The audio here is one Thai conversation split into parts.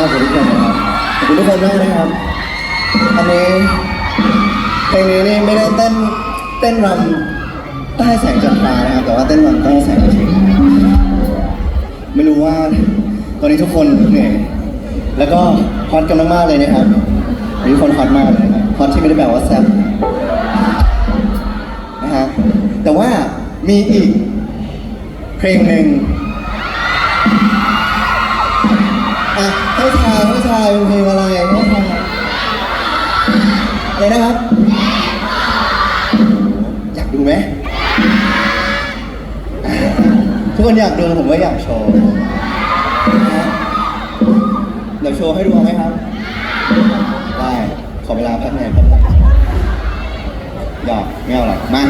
ากขอบคุณทุกคนนะครับขอบคุณทุกคนมากนะครับ อันนี้เพลงนี้นี่ไม่ได้เต้นเต้นรำใต้แสงจันทรานะครับ แต่ว่าเต้นรำใต้แสงอาทิตย์ไม่รู้ว่าตอนนี้ทุกคนเหนื่อยแล้วก็ฮอตกันมากๆเลยนะครับมีคนฮอตมากเลยนะฮอตที่ไม่ได้แปลว่าแซ่บนะฮะแต่ว่ามีอีกเพลงหนึ่ง อะให้ทายให้ทายเป็นเพลงอะไรให้ทายอะไรนะครับ อยากดูไหมอ่าทุกคนอยากดูผมก็อยากโชว์นะเดี๋ยวโชว์ให้ดูเอาไหมครับ ได้ ขอเวลาแป๊บหนึงแป๊บหนึงหยอกไม่เอาหรอกมา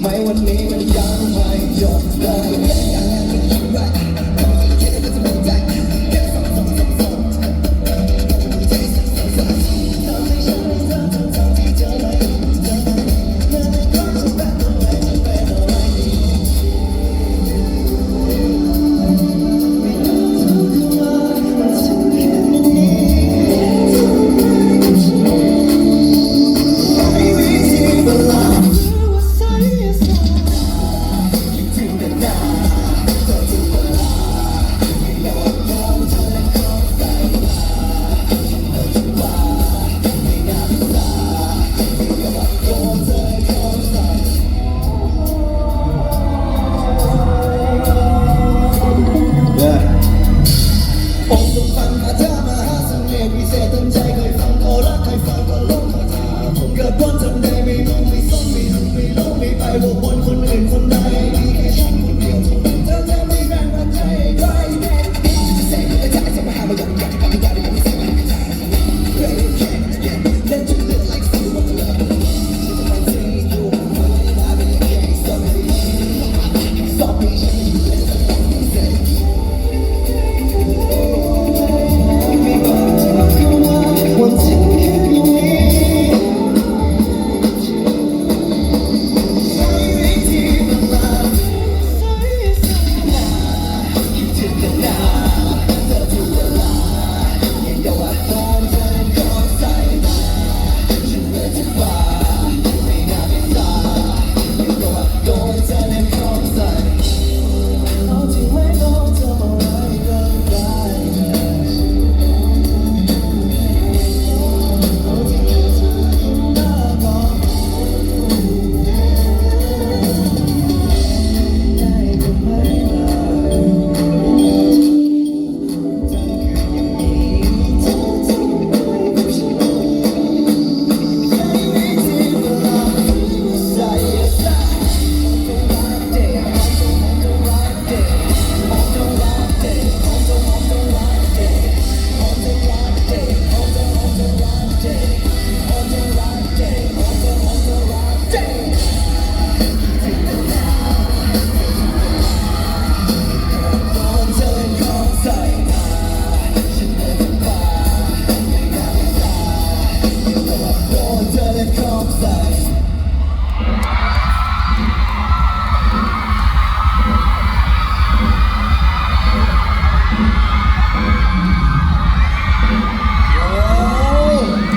ไม่วันนี้มันยังไม่จบเลย